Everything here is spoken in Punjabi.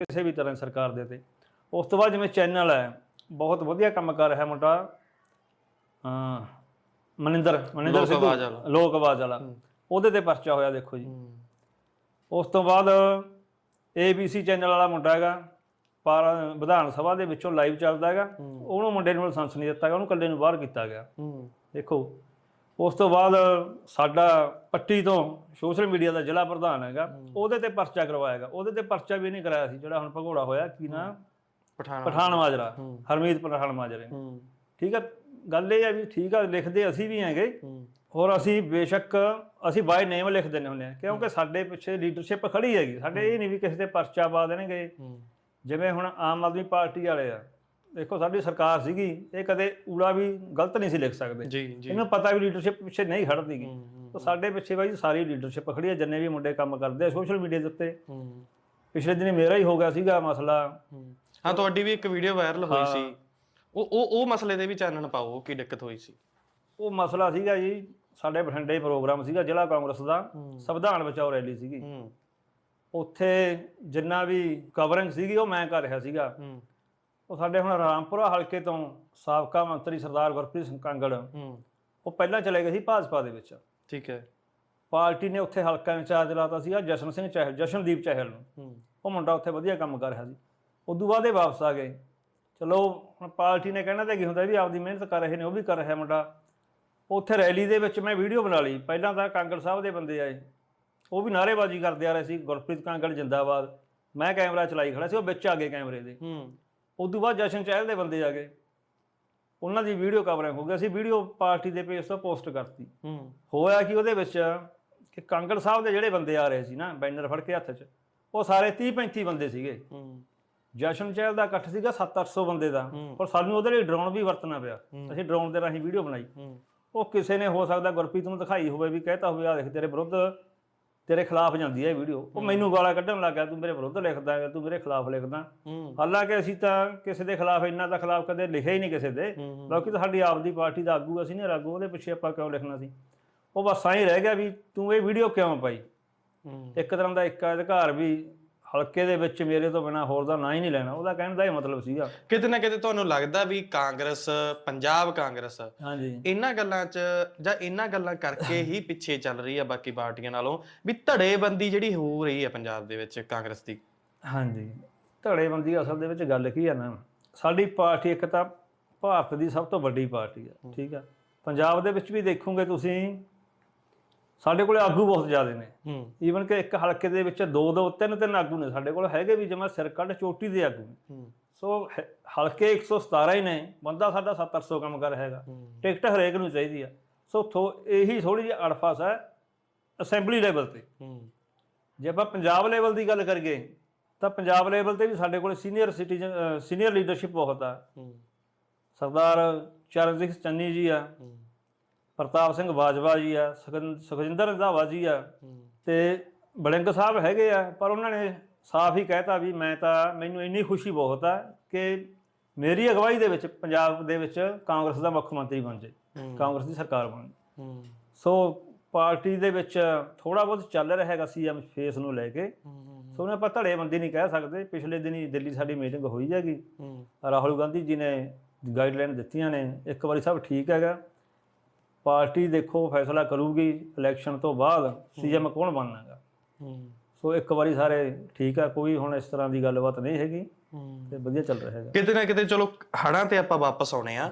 ਕਿਸੇ ਵੀ ਤਰ੍ਹਾਂ ਸਰਕਾਰ ਦੇ ਤੇ। ਉਸ ਤੋਂ ਬਾਅਦ ਜਿਵੇਂ ਚੈਨਲ ਹੈ ਬਹੁਤ ਵਧੀਆ ਕੰਮ ਕਰ ਰਿਹਾ ਮੁੰਡਾ। ਅਮ ਮਨਿੰਦਰ ਮਨਿੰਦਰ ਲੋਕ ਸਿੱਧੂ ਆਵਾਜ਼ ਵਾਲਾ। ਲੋਕ ਆਵਾਜ਼ ਵਾਲਾ। ਹੂੰ। ਉਹਦੇ ਤੇ ਪਰਚਾ ਹੋਇਆ ਦੇਖੋ ਜੀ। ਹੂੰ। ਉਸ ਤੋਂ ਬਾਅਦ ABC ਚੈਨਲ ਵਾਲਾ ਮੁੰਡਾ ਹੈਗਾ ਪਰ ਵਿਧਾਨ ਸਭਾ ਦੇ ਵਿੱਚੋਂ ਲਾਈਵ ਚੱਲਦਾ ਹੈਗਾ। ਹੂੰ। ਉਹਨੂੰ ਮੁੰਡੇ ਨੂੰ ਲਾਇਸੈਂਸ ਨਹੀਂ ਦਿੱਤਾ ਗਿਆ ਉਹਨੂੰ ਇਕੱਲੇ ਨੂੰ ਬਾਹਰ ਕੀਤਾ ਗਿਆ। ਹੂੰ। ਦੇਖੋ ਉਸ ਤੋਂ ਬਾਅਦ ਸਾਡਾ ਪੱਟੀ ਤੋਂ ਸੋਸ਼ਲ ਮੀਡੀਆ ਦਾ ਜ਼ਿਲ੍ਹਾ ਪ੍ਰਧਾਨ ਹੈਗਾ ਉਹਦੇ ਤੇ ਪਰਚਾ ਕਰਵਾਇਆਗਾ ਉਹਦੇ ਤੇ ਪਰਚਾ ਵੀ ਨਹੀਂ ਕਰਾਇਆ ਸੀ ਜਿਹੜਾ ਹੁਣ ਭਗੌੜਾ ਹੋਇਆ ਕੀ ਨਾ? ਪਠਾਨ ਪਠਾਨ ਮਾਜਰਾ। ਹਰਮੀਤ ਪਠਾਨ ਮਾਜਰੇ। ਠੀਕ ਹੈ ਗੱਲ ਇਹ ਹੈ ਵੀ ਠੀਕ ਆ ਲਿਖਦੇ ਅਸੀਂ ਵੀ ਹੈਗੇ। ਹੋਰ ਅਸੀਂ ਬੇਸ਼ੱਕ ਅਸੀਂ ਬਾਈ ਨੇਮ ਲਿਖ ਦਿੰਦੇ ਹੁੰਦੇ ਆ ਕਿਉਂਕਿ ਸਾਡੇ ਪਿੱਛੇ ਲੀਡਰਸ਼ਿਪ ਖੜੀ ਹੈਗੀ। ਸਾਡੇ ਇਹ ਨਹੀਂ ਵੀ ਕਿਸੇ ਤੇ ਪਰਚਾ ਪਾ ਦੇਣਗੇ। ਜਿਵੇਂ ਹੁਣ ਆਮ ਆਦਮੀ ਪਾਰਟੀ ਵਾਲੇ ਆ ਦੇਖੋ ਸਾਡੀ ਸਰਕਾਰ ਸੀਗੀ ਇਹ ਕਦੇ ਊੜਾ ਵੀ ਗਲਤ ਨਹੀਂ ਸੀ ਲਿਖ ਸਕਦੇ। ਜੀ ਜੀ। ਇਹਨੂੰ ਪਤਾ ਵੀ ਲੀਡਰਸ਼ਿਪ ਪਿੱਛੇ ਨਹੀਂ ਖੜਦੀਗੀ ਤਾਂ ਸਾਡੇ ਪਿੱਛੇ ਬਾਈ ਸਾਰੀ ਲੀਡਰਸ਼ਿਪ ਖੜੀ ਹੈ ਜਿੰਨੇ ਵੀ ਮੁੰਡੇ ਕੰਮ ਕਰਦੇ ਆ ਸੋਸ਼ਲ ਮੀਡੀਆ ਦੇ ਉੱਤੇ। ਪਿਛਲੇ ਦਿਨੀ ਮੇਰਾ ਹੀ ਹੋ ਗਿਆ ਸੀਗਾ ਮਸਲਾ। ਹੂੰ। ਤੁਹਾਡੀ ਵੀ ਇੱਕ ਵੀਡੀਓ ਵਾਇਰਲ ਹੋਈ। ਸੀ। ਉਹ ਉਹ ਉਹ ਮਸਲੇ ਦੇ ਵੀ ਚਾਨਣ ਪਾਓ ਕੀ ਦਿੱਕਤ ਹੋਈ ਸੀ? ਉਹ ਮਸਲਾ ਸੀਗਾ ਜੀ ਸਾਡੇ ਬਠਿੰਡੇ ਪ੍ਰੋਗਰਾਮ ਸੀਗਾ ਜ਼ਿਲ੍ਹਾ ਕਾਂਗਰਸ ਦਾ। ਸੰਵਿਧਾਨ ਬਚਾਓ ਰੈਲੀ ਸੀਗੀ। ਉੱਥੇ ਜਿੰਨਾ ਵੀ ਕਵਰਿੰਗ ਸੀਗੀ ਉਹ ਮੈਂ ਕਰ ਰਿਹਾ ਸੀਗਾ। ਉਹ ਸਾਡੇ ਹੁਣ ਰਾਮਪੁਰਾ ਹਲਕੇ ਤੋਂ ਸਾਬਕਾ ਮੰਤਰੀ ਸਰਦਾਰ ਗੁਰਪ੍ਰੀਤ ਸਿੰਘ ਕਾਂਗੜ ਹੂੰ। ਉਹ ਪਹਿਲਾਂ ਚਲੇ ਗਏ ਸੀ ਭਾਜਪਾ ਦੇ ਵਿੱਚ। ਠੀਕ ਹੈ। ਪਾਰਟੀ ਨੇ ਉੱਥੇ ਹਲਕਾ ਇੰਚਾਰਜ ਲਾਤਾ ਸੀਗਾ ਜਸ਼ਨ ਸਿੰਘ ਚਹਿਲ ਜਸ਼ਨਦੀਪ ਚਹਿਲ ਨੂੰ। ਉਹ ਮੁੰਡਾ ਉੱਥੇ ਵਧੀਆ ਕੰਮ ਕਰ ਰਿਹਾ ਸੀ। ਉਦੋਂ ਬਾਅਦ ਇਹ ਵਾਪਸ ਆ ਗਏ। ਚਲੋ ਹੁਣ ਪਾਰਟੀ ਨੇ ਕਹਿਣਾ ਤਾਂ ਕੀ ਹੁੰਦਾ ਵੀ ਆਪਦੀ ਮਿਹਨਤ ਕਰ ਰਹੇ ਨੇ ਉਹ ਵੀ ਕਰ ਰਿਹਾ ਮੁੰਡਾ। ਉੱਥੇ ਰੈਲੀ ਦੇ ਵਿੱਚ ਮੈਂ ਵੀਡੀਓ ਬਣਾ ਲਈ। ਪਹਿਲਾਂ ਤਾਂ ਕਾਂਗੜ ਸਾਹਿਬ ਦੇ ਬੰਦੇ ਆਏ। ਉਹ ਵੀ ਨਾਅਰੇਬਾਜ਼ੀ ਕਰਦੇ ਆ ਰਹੇ ਸੀ। ਗੁਰਪ੍ਰੀਤ ਕਾਂਗੜ ਜਿੰਦਾਬਾਦ। ਮੈਂ ਕੈਮਰਾ ਚਲਾਈ ਖੜਾ ਸੀ ਉਹ ਵਿੱਚ ਆ ਗਏ ਕੈਮਰੇ ਦੇ। ਹੂੰ। ਉਦੋਂ ਬਾਅਦ ਜਸ਼ਨ ਚਹਿਲ ਦੇ ਬੰਦੇ ਆ ਗਏ। ਉਹਨਾਂ ਦੀ ਵੀਡੀਓ ਕਵਰਿੰਗ ਹੋ ਗਈ ਅਸੀਂ ਵੀਡੀਓ ਪਾਰਟੀ ਦੇ ਪੇਜ ਤੋਂ ਪੋਸਟ ਕਰਤੀ। ਹੂੰ। ਹੋਇਆ ਕਿ ਉਹਦੇ ਵਿੱਚ ਕਿ ਕਾਂਗੜ ਸਾਹਿਬ ਦੇ ਜਿਹੜੇ ਬੰਦੇ ਆ ਰਹੇ ਸੀ ਨਾ ਬੈਨਰ ਫੜ ਕੇ ਹੱਥ 'ਚ ਉਹ ਸਾਰੇ 30 35 ਬੰਦੇ ਸੀਗੇ। ਹੂੰ। ਜਸ਼ਨ ਚਹਿਲ ਦਾ ਇਕੱਠ ਸੀਗਾ 7-800 ਬੰਦੇ ਦਾ। ਪਰ ਸਾਨੂੰ ਉਹਦੇ ਲਈ ਡਰੋਨ ਵੀ ਵਰਤਣਾ ਪਿਆ। ਅਸੀਂ ਡਰੋਨ ਦੇ ਰਾਹੀਂ ਵੀਡੀਓ ਬਣਾਈ। ਉਹ ਕਿਸੇ ਨੇ ਹੋ ਸਕਦਾ ਗੁਰਪ੍ਰੀਤ ਨੂੰ ਦਿਖਾਈ ਹੋਵੇ ਵੀ ਕਹਿਤਾ ਹੋਵੇ ਆ ਦੇਖ ਤੇਰੇ ਵਿਰੁੱਧ ਤੇਰੇ ਖਿਲਾਫ ਜਾਂਦੀ ਹੈ ਇਹ ਵੀਡੀਓ। ਉਹ ਮੈਨੂੰ ਗਾਲਾਂ ਕੱਢਣ ਲੱਗ ਤੂੰ ਮੇਰੇ ਵਿਰੁੱਧ ਲਿਖਦਾ ਹੈ ਤੂੰ ਮੇਰੇ ਖਿਲਾਫ ਲਿਖਦਾ ਹਾਲਾਂਕਿ ਅਸੀਂ ਤਾਂ ਕਿਸੇ ਦੇ ਖਿਲਾਫ ਇੰਨਾ ਦਾ ਖਿਲਾਫ ਕਦੇ ਲਿਖਿਆ ਹੀ ਨਹੀਂ ਕਿਸੇ ਦੇ। ਬਾਕੀ ਤਾਂ ਸਾਡੀ ਆਪਦੀ ਪਾਰਟੀ ਦਾ ਆਗੂ ਅਸੀਂ ਨਹੀਂ ਆਗੂ ਉਹਦੇ ਪਿੱਛੇ ਆਪਾਂ ਕਿਉਂ ਲਿਖਣਾ ਸੀ? ਉਹ ਬਸ ਐਂ ਰਹਿ ਗਿਆ ਵੀ ਤੂੰ ਇਹ ਵੀਡੀਓ ਕਿਉਂ ਪਾਈ? ਇੱਕ ਤਰ੍ਹਾਂ ਦਾ ਇੱਕ ਅਧਿਕਾਰ ਵੀ ਹਲਕੇ ਦੇ ਵਿੱਚ ਮੇਰੇ ਤੋਂ ਬਿਨਾ ਹੋਰ ਦਾ ਨਾਂ ਹੀ ਨਹੀਂ ਲੈਣਾ ਉਹਦਾ ਕਹਿਣ ਦਾ ਇਹ ਮਤਲਬ ਸੀਗਾ। ਕਿਤੇ ਨਾ ਕਿਤੇ ਤੁਹਾਨੂੰ ਲੱਗਦਾ ਵੀ ਕਾਂਗਰਸ ਪੰਜਾਬ ਕਾਂਗਰਸ ਹਾਂਜੀ। ਇਹਨਾਂ ਗੱਲਾਂ 'ਚ ਜਾਂ ਇਹਨਾਂ ਗੱਲਾਂ ਕਰਕੇ ਹੀ ਪਿੱਛੇ ਚੱਲ ਰਹੀ ਆ ਬਾਕੀ ਪਾਰਟੀਆਂ ਨਾਲੋਂ ਵੀ ਧੜੇਬੰਦੀ ਜਿਹੜੀ ਹੋ ਰਹੀ ਹੈ ਪੰਜਾਬ ਦੇ ਵਿੱਚ ਕਾਂਗਰਸ ਦੀ। ਹਾਂਜੀ। ਧੜੇਬੰਦੀ ਅਸਲ ਦੇ ਵਿੱਚ ਗੱਲ ਕੀ ਆ ਨਾ ਸਾਡੀ ਪਾਰਟੀ ਇੱਕ ਤਾਂ ਭਾਰਤ ਦੀ ਸਭ ਤੋਂ ਵੱਡੀ ਪਾਰਟੀ ਆ ਠੀਕ ਆ। ਪੰਜਾਬ ਦੇ ਵਿੱਚ ਵੀ ਦੇਖੋਗੇ ਤੁਸੀਂ ਸਾਡੇ ਕੋਲੇ ਆਗੂ ਬਹੁਤ ਜ਼ਿਆਦੇ ਨੇ। ਹੂੰ। ਈਵਨ ਕਿ ਇੱਕ ਹਲਕੇ ਦੇ ਵਿੱਚ ਦੋ ਦੋ ਤਿੰਨ ਤਿੰਨ ਆਗੂ ਨੇ ਸਾਡੇ ਕੋਲ ਹੈਗੇ ਵੀ ਜਿਵੇਂ ਸਿਰ ਕੱਢ ਚੋਟੀ ਦੇ ਆਗੂ ਨੇ। ਹੂੰ। ਸੋ ਹ- ਹਲਕੇ 117 ਹੀ ਨੇ ਬੰਦਾ ਸਾਡਾ 700 ਕੰਮ ਕਰ ਹੈਗਾ। ਟਿਕਟ ਹਰੇਕ ਨੂੰ ਚਾਹੀਦੀ ਆ। ਸੋ ਥੋ ਇਹੀ ਥੋੜੀ ਜਿਹੀ ਅੜਫਾਸ ਹੈ ਅਸੈਂਬਲੀ ਲੈਵਲ ਤੇ। ਹੂੰ। ਜੇ ਆਪਾਂ ਪੰਜਾਬ ਲੈਵਲ ਦੀ ਗੱਲ ਕਰੀਏ ਤਾਂ ਪੰਜਾਬ ਲੈਵਲ ਤੇ ਵੀ ਸਾਡੇ ਕੋਲ ਸੀਨੀਅਰ ਸਿਟੀਜ਼ਨ ਸੀਨੀਅਰ ਲੀਡਰਸ਼ਿਪ ਬਹੁਤ ਆ। ਹੂੰ। ਸਰਦਾਰ ਚਰਨਜੀਤ ਚੰਨੀ ਜੀ ਆ। ਹੂੰ। ਪ੍ਰਤਾਪ ਸਿੰਘ ਬਾਜਵਾ ਜੀ ਆ ਸੁਖਜਿੰਦਰ ਰੰਧਾਵਾ ਜੀ ਆ ਤੇ ਬੜਿੰਗ ਸਾਹਿਬ ਹੈਗੇ ਆ ਪਰ ਉਹਨਾਂ ਨੇ ਸਾਫ਼ ਹੀ ਕਹਿਤਾ ਵੀ ਮੈਂ ਤਾਂ ਮੈਨੂੰ ਇੰਨੀ ਖੁਸ਼ੀ ਬਹੁਤ ਆ ਕਿ ਮੇਰੀ ਅਗਵਾਈ ਦੇ ਵਿੱਚ ਪੰਜਾਬ ਦੇ ਵਿੱਚ ਕਾਂਗਰਸ ਦਾ ਮੁੱਖ ਮੰਤਰੀ ਬਣ ਜੇ। ਕਾਂਗਰਸ ਦੀ ਸਰਕਾਰ ਬਣ ਜੇ। ਸੋ ਪਾਰਟੀ ਦੇ ਵਿੱਚ ਥੋੜਾ ਬਹੁਤ ਚੱਲ ਰਿਹਾ ਹੈਗਾ ਸੀਐਮ ਫੇਸ ਨੂੰ ਲੈ ਕੇ। ਸੋ ਉਹਨੇ ਆਪਾਂ ਧੜੇਬੰਦੀ ਨਹੀਂ ਕਹਿ ਸਕਦੇ ਪਿਛਲੇ ਦਿਨੀ ਦਿੱਲੀ ਸਾਡੀ ਮੀਟਿੰਗ ਹੋਈ ਹੈਗੀ। ਰਾਹੁਲ ਗਾਂਧੀ ਜੀ ਨੇ ਗਾਈਡਲਾਈਨ ਦਿੱਤੀਆਂ ਨੇ ਇੱਕ ਵਾਰੀ ਸਭ ਠੀਕ ਹੈਗਾ। ਪਾਰਟੀ ਦੇਖੋ ਫੈਸਲਾ ਕਰੂਗੀ ਇਲੈਕਸ਼ਨ ਤੋਂ ਬਾਅਦ ਸੀਐਮ ਕੌਣ ਬਣਨਾ ਹੈਗਾ ਹੂੰ। ਸੋ ਇੱਕ ਵਾਰੀ ਸਾਰੇ ਠੀਕ ਆ ਕੋਈ ਹੁਣ ਇਸ ਤਰ੍ਹਾਂ ਦੀ ਗੱਲਬਾਤ ਨਹੀਂ ਹੈਗੀ ਹੂੰ। ਤੇ ਵਧੀਆ ਚੱਲ ਰਿਹਾ ਹੈਗਾ। ਕਿਤੇ ਨਾ ਕਿਤੇ ਚਲੋ ਹੜਾਂ ਤੇ ਆਪਾਂ ਵਾਪਸ ਆਉਣੇ ਆ।